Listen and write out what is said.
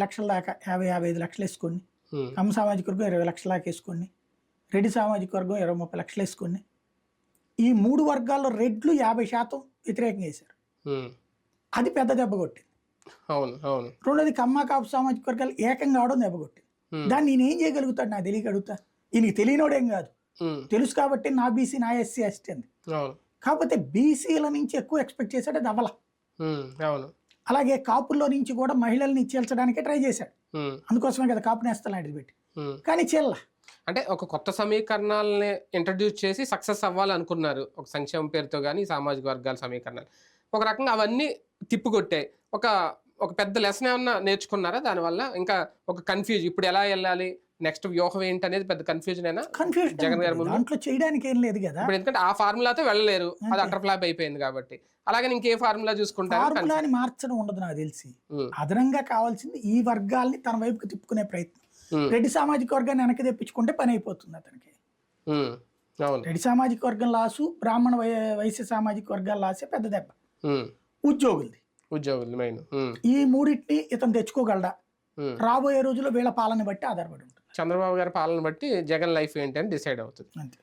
లక్షల దాకా యాభై యాభై ఐదు లక్షలు వేసుకోండి. కమ్మ సామాజిక వర్గం ఇరవై లక్షల దాకా వేసుకోండి. రెడ్డి సామాజిక వర్గం ఇరవై ముప్పై లక్షలు వేసుకోండి. ఈ మూడు వర్గాల్లో రెడ్లు యాభై శాతం వ్యతిరేకంగా వేశారు. అది పెద్ద దెబ్బ కొట్టింది. అవును అవును. రెండోది కమ్మ కాపు సామాజిక వర్గాలు ఏకంగా అవడం దెబ్బ కొట్టింది. దాన్ని నేను ఏం చేయగలుగుతాడు? నాకు తెలియక అడుగుతా. ఈయనకి తెలియనోడేం కాదు. తెలుసు కాబట్టి నా బీసీ నా ఎస్సీ ఎస్టీ అంది. కాకపోతే బీసీల నుంచి ఎక్కువ ఎక్స్పెక్ట్ చేశాడు అది అవ్వల. ఉమ్, అవును. అలాగే కాపుల్లో నుంచి కూడా మహిళల్ని చేల్చడానికే ట్రై చేశాడు. అందుకోసమే కదా కాపు నేస్తా లాంటిది పెట్టి. కానీ చెల్ల. అంటే ఒక కొత్త సమీకరణాలని ఇంట్రడ్యూస్ చేసి సక్సెస్ అవ్వాలనుకున్నారు. ఒక సంక్షేమ పేరుతో కానీ సామాజిక వర్గాల సమీకరణాలు. ఒక రకంగా అవన్నీ తిప్పుకొట్టాయి. ఒక ఒక పెద్ద లెసన్ ఏమన్నా నేర్చుకున్నారా? దానివల్ల ఇంకా ఒక కన్ఫ్యూజ్ ఇప్పుడు ఎలా వెళ్ళాలి? నెక్స్ట్ వ్యూహం ఏంటి అనేది పెద్ద కన్ఫ్యూజన్ అయినా కన్ఫ్యూజన్ జగన్ గారి ముందు? దాంట్లో చేయడానికి ఏం లేదు కదా. ఇప్పుడు ఎందుకంటే ఆ ఫార్ములాతో వెళ్ళలేరు. అది అటర్ ఫ్లాప్ అయిపోయింది కాబట్టి. అలాగే ఇంకే ఫార్ములా చూసుకుంటారు ఫార్ములాని మార్చడం ఉండదు నాకు తెలిసి. అదనంగా కావాల్సింది ఈ వర్గాల్ని తన వైపుకి తిప్పుకునే ప్రయత్నం. రెడ్డి సామాజిక వర్గాన్ని వెనక్కి తెప్పించుకుంటే పని అయిపోతుంది అతనికి. రెడ్డి సామాజిక వర్గం లాసు బ్రాహ్మణ వైశ్య సామాజిక వర్గాల లాసే పెద్ద దెబ్బ. ఉద్యోగులది. ఉద్యోగులు మెయిన్. ఈ మూడింటిని ఇతను తెచ్చుకోగలడా? రాబోయే రోజుల్లో వీళ్ళ పాలన బట్టి ఆధారపడి ఉంటుంది. చంద్రబాబు గారి పాలన బట్టి జగన్ లైఫ్ ఏంటి అని డిసైడ్ అవుతుంది. అంతే.